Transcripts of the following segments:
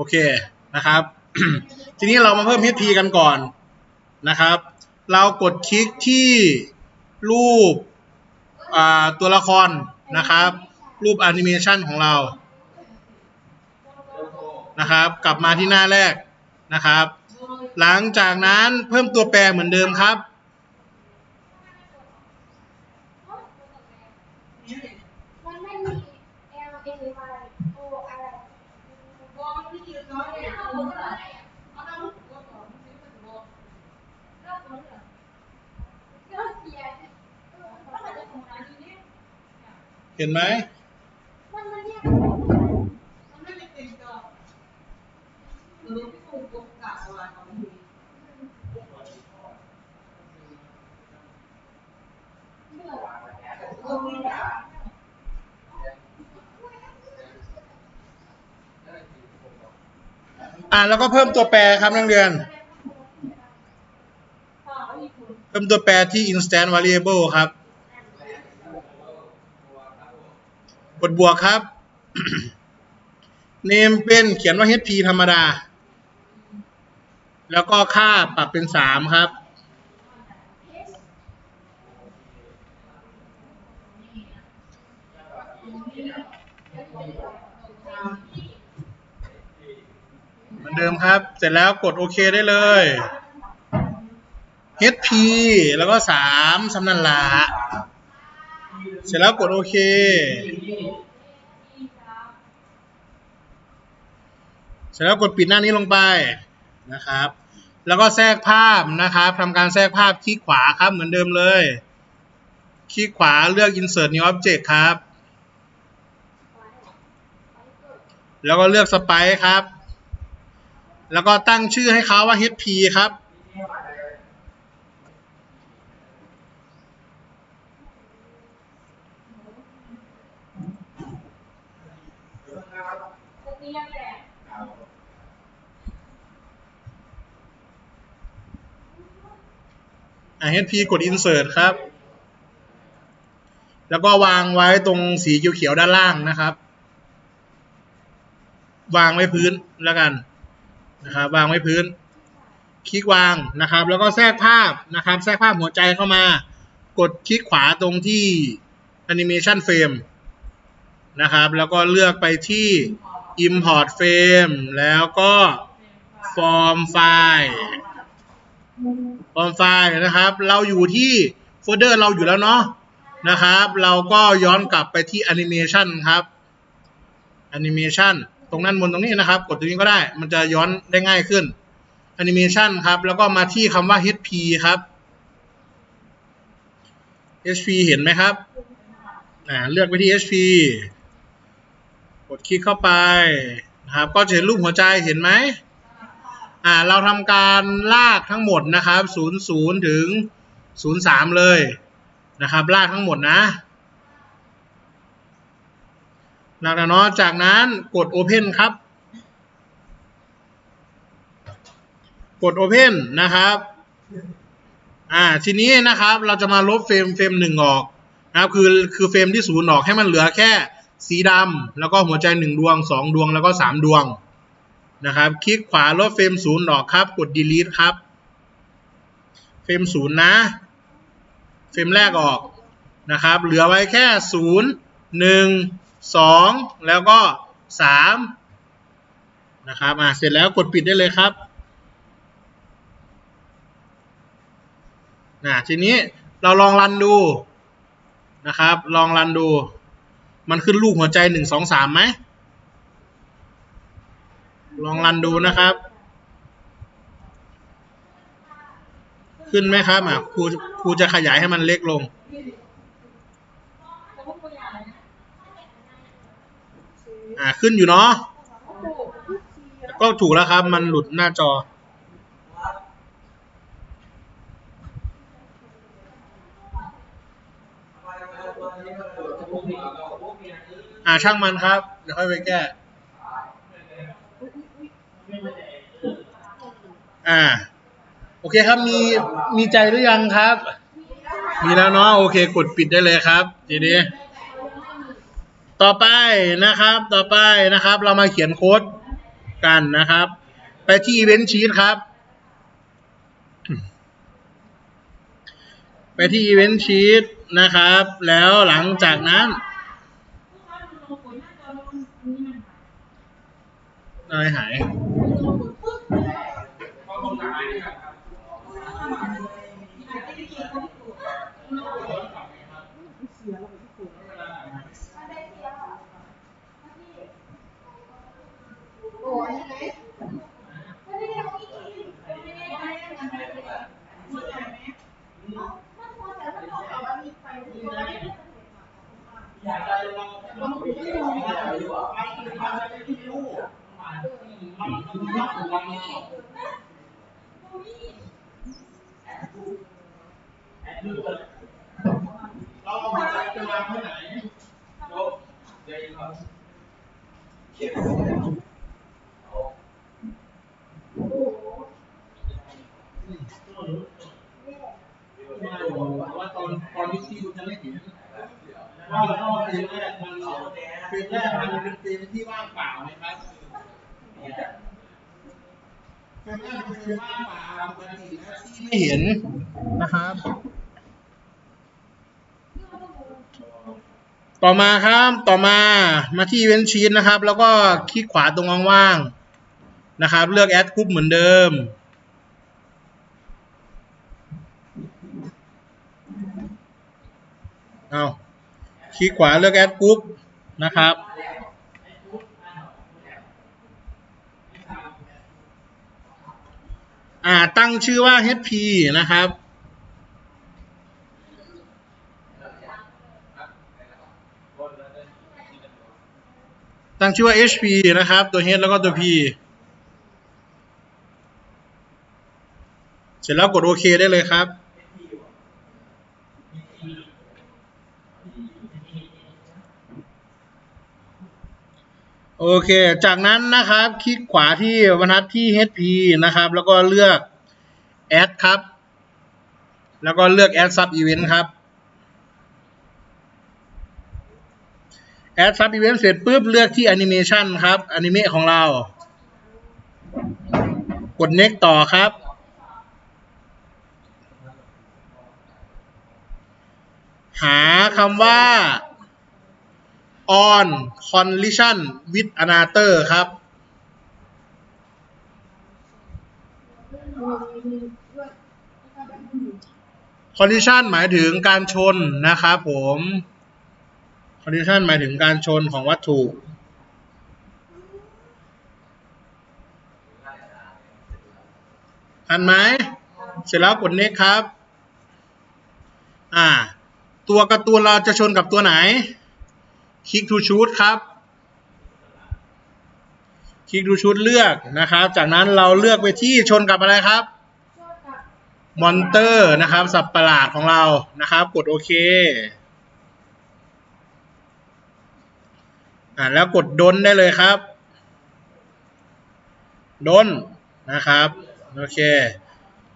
โอเคนะครับ ทีนี้เรามาเพิ่ม HP กันก่อนนะครับ เรากดคลิกที่รูปตัวละครนะครับ รูปแอนิเมชันของเรานะครับ กลับมาที่หน้าแรกนะครับ หลังจากนั้นเพิ่มตัวแปรเหมือนเดิมครับ มันไม่มี L A Y O อะไร เห็นไหมอ่าแล้วก็เพิ่มตัวแปรครับนักเรียน เพิ่มตัวแปรที่ instant variable ครับ กดบวกครับ name เป็นเขียนว่า hp ธรรมดา แล้วก็ค่าปรับเป็นสามครับ เหมือนเดิมครับ เสร็จแล้วกดโอเคได้เลย HP แล้วก็สามสำนันละ เสร็จแล้วกดโอเค เสร็จแล้วกดปิดหน้านี้ลงไปนะครับ แล้วก็แทรกภาพนะครับทำการแทรกภาพคลิกขวาครับเหมือนเดิมเลย คลิกขวาเลือก insert new object ครับ แล้วก็เลือก sprite ครับ แล้วก็ตั้งชื่อให้เขาว่า HP ครับ อ่า HP กด insert ครับ แล้วก็วางไว้ตรงสีเขียวๆด้านล่างนะครับ วางไว้พื้นแล้วกันนะครับ วางไว้พื้น คลิกวางนะครับ แล้วก็แทรกภาพนะครับ แทรกภาพหัวใจเข้ามา กดคลิกขวาตรงที่ animation frame นะครับ แล้วก็เลือกไปที่ import frame แล้วก็ form file ฟอร์มไฟล์นะครับ เราอยู่ที่โฟลเดอร์เราอยู่แล้วเนาะนะครับ เราก็ย้อนกลับไปที่แอนิเมชันครับแอนิเมชันตรงนั้นบนตรงนี้นะครับ กดตรงนี้ก็ได้ มันจะย้อนได้ง่ายขึ้นแอนิเมชันครับ แล้วก็มาที่คำว่า HP ครับ HP เห็นไหมครับ อ่า เลือกไปที่ HP กดคลิกเข้าไปนะครับ ก็จะเห็นรูปหัวใจเห็นไหมอ่าเราทำการลากทั้งหมดนะครับ00ถึง03เลยนะครับ ลากทั้งหมดนะหลังจากนั้นจากนั้นกด Open ครับ กด Open นะครับ อ่า ทีนี้นะครับ เราจะมาลบเฟรมเฟรมหนึ่งออกนะครับ คือ คือเฟรมที่ศูนย์ออกให้มันเหลือแค่ สีดำแล้วก็หัวใจหนึ่งดวงสองดวงแล้วก็สามดวงนะครับคลิกขวาลบเฟรมศูนย์ออกครับ กด delete ครับ เฟรมศูนย์นะ เฟรมแรกออกนะครับ เหลือไว้แค่ศูนย์หนึ่งสองแล้วก็สามนะครับอ่าเสร็จแล้วกดปิดได้เลยครับนะทีนี้เราลองรันดูนะครับ ลองรันดู มันขึ้นลูกหัวใจหนึ่งสองสามไหม ลองรันดูนะครับ ขึ้นไหมครับอะครูครูจะขยายให้มันเล็กลง อ่าขึ้นอยู่เนาะ ก็ถูกแล้วครับ มันหลุดหน้าจอ อ่าช่างมันครับ เดี๋ยวค่อยไปแก้ อ่า โอเคครับ มี มีใจหรือยังครับ มีแล้วเนาะ โอเค กดปิดได้เลยครับ ทีนี้ ต่อไปนะครับ ต่อไปนะครับ เรามาเขียนโค้ดกันนะครับ ไปที่ Event Sheet ครับ ไปที่ Event Sheet นะครับ แล้วหลังจากนั้น นายหาย โอ้ยไหนไม่ได้เอาอีกไม่ได้เอาอีกมันพอแต่ถ้าเราเอาอันนี้ไปที่ว่าเราเอามาจะวางไว้ไหน ว่าตอนตอนที่ที่คุณจะไม่เห็นว่า เราต้องเฟรมแรกมันเฟรมแรกมันเป็นเฟรมที่ว่างเปล่าไหมครับเฟรมแรกเป็นเฟรมว่างเปล่าปกติแล้วที่ไม่เห็นนะครับ ต่อมาครับต่อมามาที่ Event Sheet นะครับ แล้วก็คลิกขวาตรงว่างๆนะครับ เลือก Add Group เหมือนเดิมเอา คลิกขวาเลือก Add Group นะครับ อ่าตั้งชื่อว่า HP นะครับ ตั้งชื่อว่า HP นะครับ ตัว H แล้วก็ตัว P เสร็จแล้วกดโอเคได้เลยครับ โอเค จากนั้นนะครับคลิกขวาที่บรรทัดที่ HP นะครับ แล้วก็เลือก Add ครับ แล้วก็เลือก Add Sub Event ครับ Add Sub Event เสร็จปุ๊บเลือกที่ Animation ครับ Anime ของเรา กด Next ต่อครับ หาคำว่า on collision with another ครับ collision หมายถึงการชนนะครับผม collision หมายถึงการชนของวัตถุทันไหม เสร็จแล้วกด next ครับ อ่า ตัวการ์ตูนเราจะชนกับตัวไหน คลิก to shoot ครับ คลิก to shoot เลือกนะครับ จากนั้นเราเลือกไปที่ชนกับอะไรครับ มอนเตอร์นะครับ สับประหลาดของเรานะครับ กดโอเคอ่าแล้วกดดนได้เลยครับ ดนนะครับ โอเค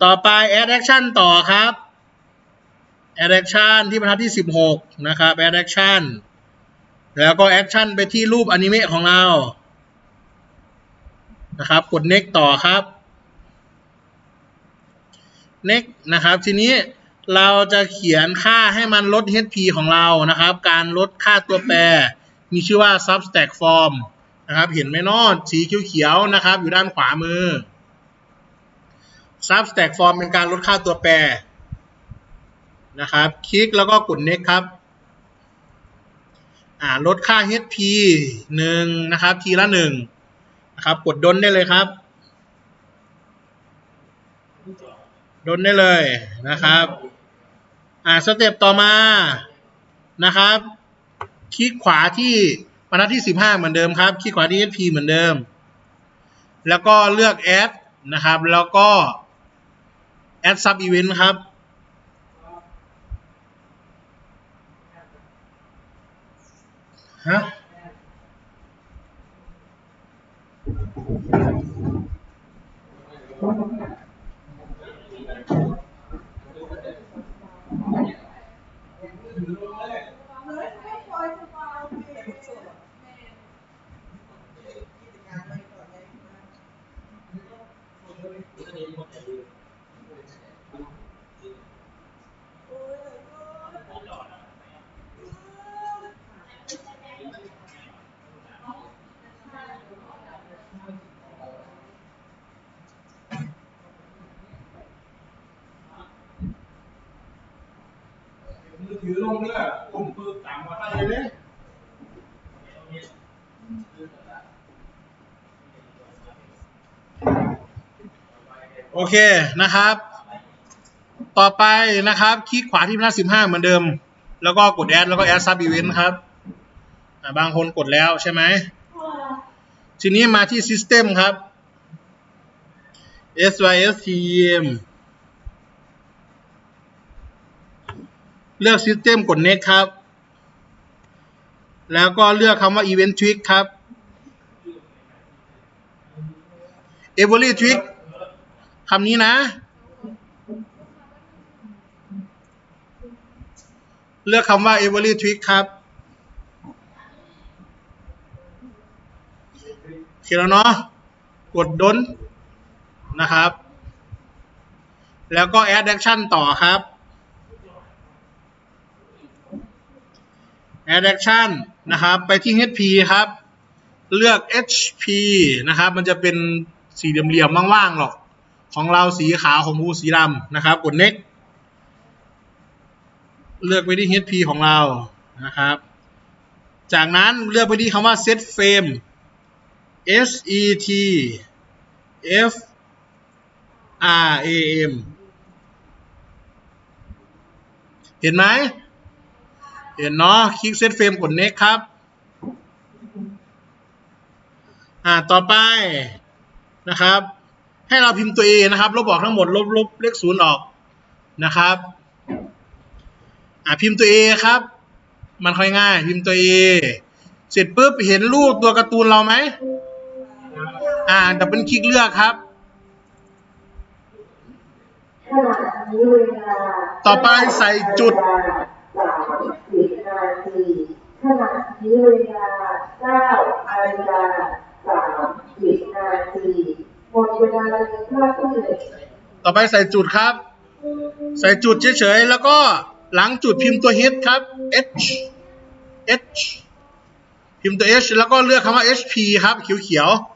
ต่อไป add action ต่อครับ add action ที่บรรทัดที่ 16 นะครับ add action แล้วก็ action ไปที่รูปอนิเมะของเรา นะครับ กด next ต่อครับ next นะครับ ทีนี้เราจะเขียนค่าให้มันลด HP ของเรานะครับ การลดค่าตัวแปร มีชื่อว่า substack form นะครับ เห็นไหมนอดสีเขียวๆนะครับ อยู่ด้านขวามือ substack form เป็นการลดค่าตัวแปรนะครับ คลิกแล้วก็กด next ครับ ลดค่า HP หนึ่งนะครับ ทีละหนึ่งนะครับ กดดนได้เลยครับ ดนได้เลยนะครับ อ่าสเต็ปต่อมานะครับ คลิกขวาที่บรรทัดที่สิบห้าเหมือนเดิมครับ คลิกขวาที่ HP เหมือนเดิม แล้วก็เลือก add นะครับ แล้วก็ add sub event ครับ ฮะ เมือถือลงเนื้อปุ่มปืนต่ำมาได้เลยโอเคนะครับ ต่อไปนะครับ คลิกขวาที่หน้าสิบห้าเหมือนเดิม แล้วก็กดแอดแล้วก็แอดซับอีเวนต์ครับบางคนกดแล้วใช่ไหม ทีนี้มาที่ System ครับ SYSTEM เลือก System กด Next ครับ แล้วก็เลือกคำว่า Event Tweak ครับ Every Tweak คำนี้นะ เลือกคำว่า Every Tweak ครับโอเคแล้วเนาะ กดดนนะครับ แล้วก็ add action ต่อครับ add action นะครับ ไปที่ HP ครับ เลือก HP นะครับ มันจะเป็นสีเหลี่ยมๆว่างๆหรอก ของเราสีขาวของบูสีดำนะครับ กด next เลือกไปที่ HP ของเรานะครับ จากนั้นเลือกไปที่คำว่า set frame S E T F R A M เห็นไหม เห็นเนาะคลิก set frame กด next ครับ อ่าต่อไปนะครับ ให้เราพิมพ์ตัว A นะครับ ลบออกทั้งหมด ลบลบเลขศูนย์ออกนะครับ อ่าพิมพ์ตัว A ครับ มันค่อยง่าย พิมพ์ตัว A เสร็จปุ๊บเห็นรูปตัวการ์ตูนเราไหมอ่าดับเบิลคลิกเลือกครับต่อไปใส่จุด ขณะนี้เวลาเก้านาฬิกาสามสิบนาทีหมดเวลาเลยนภาคที่หนึ่งต่อไปใส่จุดครับ ใส่จุดเฉยๆ แล้วก็หลังจุดพิมพ์ตัว H ครับ H H พิมพ์ตัว H แล้วก็เลือกคำว่า HP ครับเขียวๆ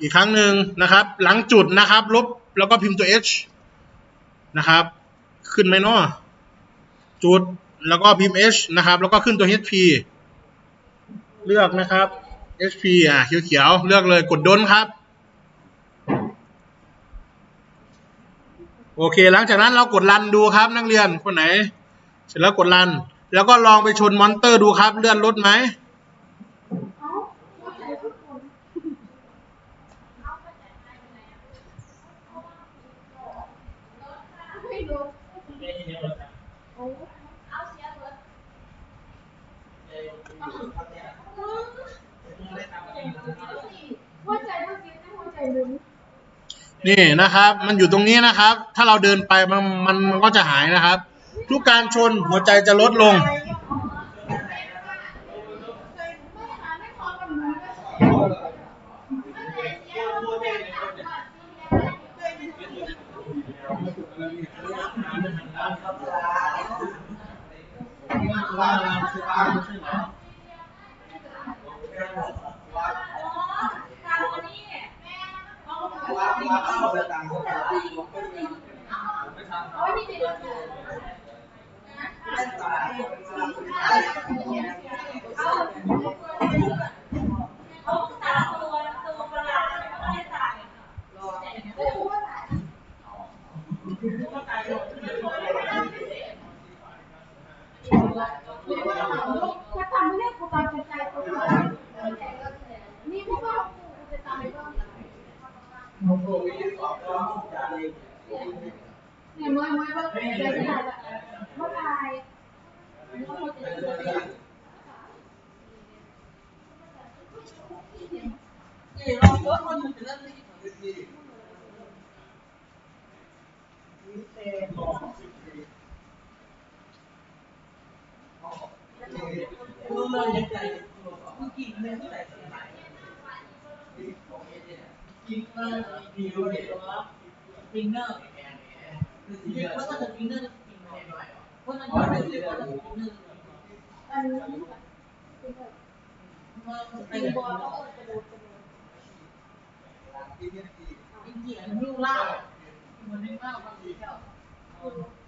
อีกครั้งหนึ่งนะครับ หลังจุดนะครับ ลบแล้วก็พิมพ์ตัว H นะครับ ขึ้นไหมเนาะจุดแล้วก็พิมพ์ H นะครับ แล้วก็ขึ้นตัว HP เลือกนะครับ HP อะเขียวๆเลือกเลยกดดนครับโอเค หลังจากนั้นเรากดรันดูครับ นักเรียนคนไหน เสร็จแล้วกดรัน แล้วก็ลองไปชนมอนเตอร์ดูครับ เลื่อนรถไหม เอ้าไม่ใช่ทุกคนไม่รู้โอ้เอาเสียเบิดหัวใจเมื่อกี้ นี่นะครับ มันอยู่ตรงนี้นะครับ ถ้าเราเดินไปมันมันมันก็จะหายนะครับ ทุกการชนหัวใจจะลดลง จะทำไม่ได้กูตามใจกู เนี่ยมวยมวยว่าใจขนาดแบบเมื่อไหร่เมื่อไหร่เนี่ยเราเยอะคนมันจะเริ่มได้ยินของดีมีเซนบอกสิบปีรู้เลยใจเมื่อกี่ไม่เข้าใจ พราะว่าจะฟิงเนอร์จะฟิงเนอร์เพราะมันอยู่ในฟิงเนอร์อันนี้ไปเป็นเรียนบัวเขาจะดูเป็นอินเดียลูกเล่ามันไม่เล่าบางทีเจ้า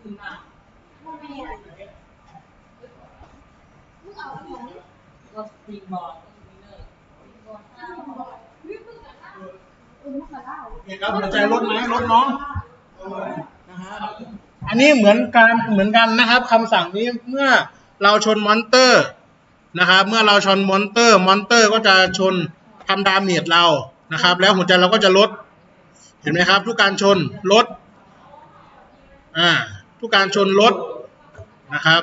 คือมาพ่อแม่ลูกเอาของนี่ก็ฟิงบอลฟิงเนอร์อุ้มมาเล่าโอเคครับหัวใจลดไหมลดเนาะนะครับอันนี้เหมือนการเหมือนกันนะครับคำสั่งนี้เมื่อเราชนมอนเตอร์นะครับ เมื่อเราชนมอนเตอร์มอนเตอร์ก็จะชนทำดาเมจเรานะครับ แล้วหัวใจเราก็จะลด เห็นไหมครับ ทุกการชนลดอ่าทุกการชนลดนะครับ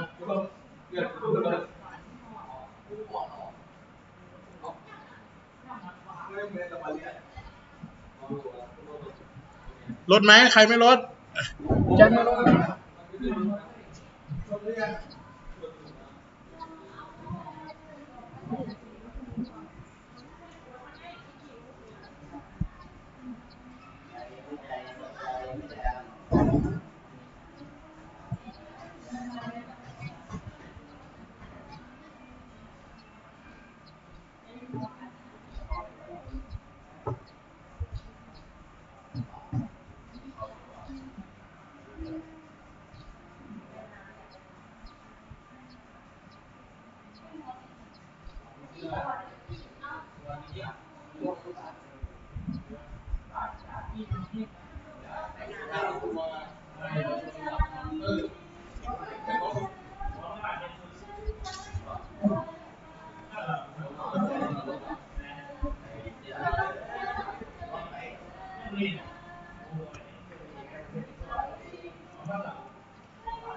ลดไหมใครไม่ลดแจ็คไม่ลด โอ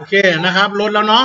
เคนะครับลดแล้วเนาะ